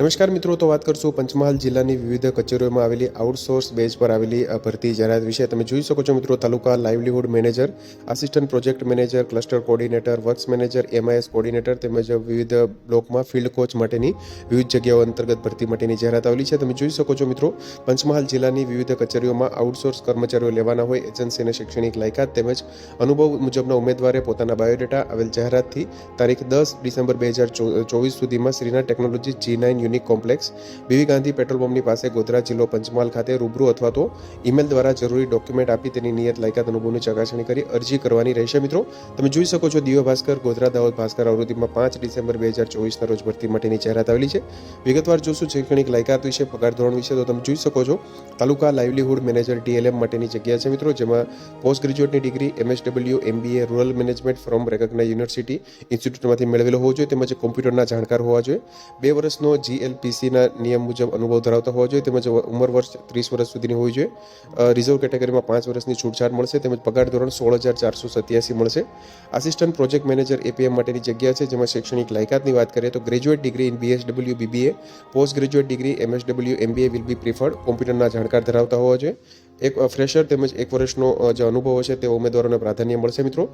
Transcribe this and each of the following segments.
નમસ્કાર મિત્રો, તો વાત કરશું પંચમહાલ જિલ્લાની વિવિધ કચેરીઓમાં આવેલી આઉટસોર્સ બેઝ પર આવેલી ભરતી જાહેરાત વિશે. તમે જોઈ શકો છો મિત્રો, taluka livelihood manager assistant project manager cluster coordinator works manager M I S coordinator તેમજ વિવિધ બ્લોકમાં ફિલ્ડ કોચ માટેની વિવિધ જગ્યાઓ અંતર્ગત ભરતી માટેની જાહેરાત આવેલી છે. તમે જોઈ શકો છો મિત્રો, પંચમહાલ જિલ્લાની વિવિધ કચેરીઓમાં આઉટસોર્સ કર્મચારીઓ લેવાના હોય એજન્સી અને શૈક્ષણિક લાયકાત તેમજ અનુભવ મુજબના ઉમેદવારે પોતાના બાયોડેટા આવેલ જાહેરાતથી તારીખ દસ ડિસેમ્બર બે હજાર ચોવીસ સુધીમાં શ્રીના technology G nine unique complex. B V Gandhi petrol પંપની પાસે ગોધરા જિલ્લો પંચમહાલ ખાતે રૂબરૂ અથવા તો ઈમેલ દ્વારા જરૂરી ડોક્યુમેન્ટ આપી તેની નિયત લાયકાત અનુભવની ચકાસણી કરી અરજી કરવાની રહેશે મિત્રો. તમે જોઈ શકો છો દિવ્ય ભાસ્કર, ગોધરા દાહોદ ભાસ્કર આવૃત્તિમાં પાંચ ડિસેમ્બર બે હજાર ચોવીસના રોજ ભરતી માટેની જાહેરાત આવેલી છે. વિગતવાર જોશું શૈક્ષણિક લાયકાત વિશે, પગાર ધોરણ વિશે તો તમે જોઈ શકો છો. તાલુકા લાઇવલીહુડ મેનેજર ડીએલએમ માટેની જગ્યા છે મિત્રો, જેમાં post ગ્રેજ્યુએટની degree, M S W, M B A, rural management from recognise university ઇન્સ્ટિટ્યૂટમાંથી મેળવેલો હોવો જોઈએ, તેમજ કોમ્પ્યુટરના જાણકાર હોવા જોઈએ. બે વર્ષનો જીએલપીસીના નિયમ મુજબ અનુભવ ધરાવતા હોવા જોઈએ તેમજ ઉંમર વર્ષ ત્રીસ વર્ષ સુધીની હોવી જોઈએ. રિઝર્વ કેટેગરીમાં પાંચ વર્ષની છૂટછાટ મળશે તેમજ પગાર ધોરણ સોળ હજાર ચારસો સત્યાસી મળશે. આસિસ્ટન્ટ પ્રોજેક્ટ મેનેજર એપીએમ માટેની જગ્યા છે જેમાં શૈક્ષણિક લાયકાતની વાત કરીએ તો graduate degree in B S W B B A post graduate degree M S W M B A will be preferred કોમ્પ્યુટરના જાણકાર ધરાવતા હોવા જોઈએ. એક ફ્રેશર તેમજ એક વર્ષનો જે અનુભવ હશે તે ઉમેદવારોને પ્રાધાન્ય મળશે, મિત્રો.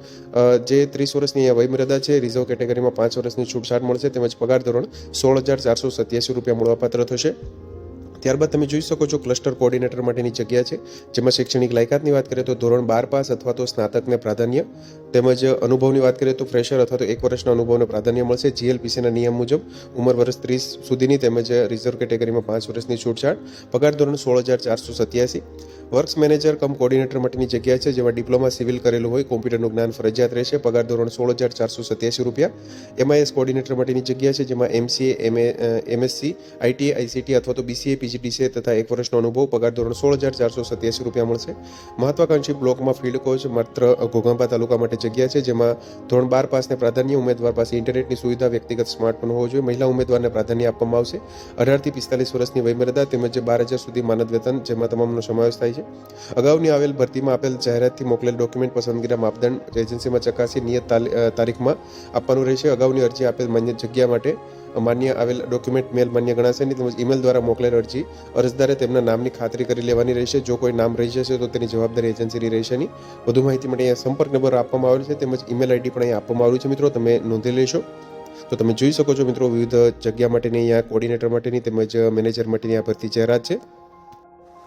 જે ત્રીસ વર્ષની અહીંયા વયમર્યાદા છે, રિઝર્વ કેટેગરીમાં પાંચ વર્ષની છૂટછાટ મળશે તેમજ પગાર ધોરણ સોળ હજાર ચારસો સત્યાસી રૂપિયા મળવાપાત્ર થશે. ત્યારબાદ તમે જોઈ શકો છો ક્લસ્ટર કોર્ડિનેટર માટેની જગ્યા છે, જેમાં શૈક્ષણિક લાયકાતની વાત કરીએ તો ધોરણ બાર પાસ અથવા તો સ્નાતકને પ્રાધાન્ય તેમજ અનુભવની વાત કરીએ તો ફ્રેશર અથવા તો એક વર્ષના અનુભવને પ્રાધાન્ય મળશે. જીએલપીસીના નિયમ મુજબ ઉંમર વર્ષ ત્રીસ સુધીની તેમજ રિઝર્વ કેટેગરીમાં પાંચ વર્ષની છૂટછાટ. પગાર ધોરણ સોળ હજાર ચારસો સત્યાસી. વર્ક્સ મેનેજર કમ કોર્ડિનેટર માટેની જગ્યા છે, જેમાં ડિપ્લોમા સિવિલ કરેલું હોય, કોમ્પ્યુટરનું જ્ઞાન ફરજિયાત રહેશે. પગાર ધોરણ સોળ હજાર ચારસો સત્યાસી રૂપિયા. એમઆઈએસ કોર્ડિનેટર માટેની જગ્યા છે, જેમાં M C A M A M S C I T A I C T અથવા તો બીસીએ પીજીડીસીએ તથા એક વર્ષનો અનુભવ. પગાર ધોરણ સોળ હજાર ચારસો સત્યાસી રૂપિયા મળશે. મહત્વાકાંક્ષી બ્લોકમાં ફિલ્ડ કોચ માત્ર ઘોઘાંબા તાલુકા માટે જગ્યા છે, જેમાં ધોરણ બાર પાસને પ્રાધાન્ય, ઉમેદવાર પાસે ઇન્ટરનેટની સુવિધા, વ્યક્તિગત સ્માર્ટફોન હોવો જોઈએ. મહિલા ઉમેદવારને પ્રાધાન્ય આપવામાં આવશે. અઢારથી પિસ્તાલીસ વર્ષની વયમર્યાદા તેમજ બાર હજાર સુધી માનદ વેતન, જેમાં તમામનો સમાવેશ થાય છે અગાઉની આવેલ ભરતીમાં આપેલ જાહેરાતથી મોકલેલ ડોક્યુમેન્ટ પસંદગીના માપદંડ એજન્સીમાં ચકાસી નિયત તારીખમાં આપવાનું રહેશે. અગાઉની અરજી આપેલ માન્ય જગ્યા માટે માન્ય આવેલ ડોક્યુમેન્ટ મેલ માન્ય ગણાશે નહીં, તેમજ ઈમેલ દ્વારા મોકલેલ અરજી અરજદારે તેમના નામની ખાતરી કરી લેવાની રહેશે. જો કોઈ નામ રહી જશે તો તેની જવાબદારી એજન્સીની રહેશે નહીં. વધુ માહિતી માટે અહીંયા સંપર્ક નંબર આપવામાં આવેલ છે, તેમજ ઈમેલ આઈડી પણ અહીંયા આપવામાં આવ્યું છે. મિત્રો, તમે નોંધી લેશો. તો તમે જોઈ શકો છો, મિત્રો, વિવિધ જગ્યા માટેની, અહીંયા કોર્ડિનેટર માટેની તેમજ મેનેજર માટેની આ ભરતી જાહેરાત છે.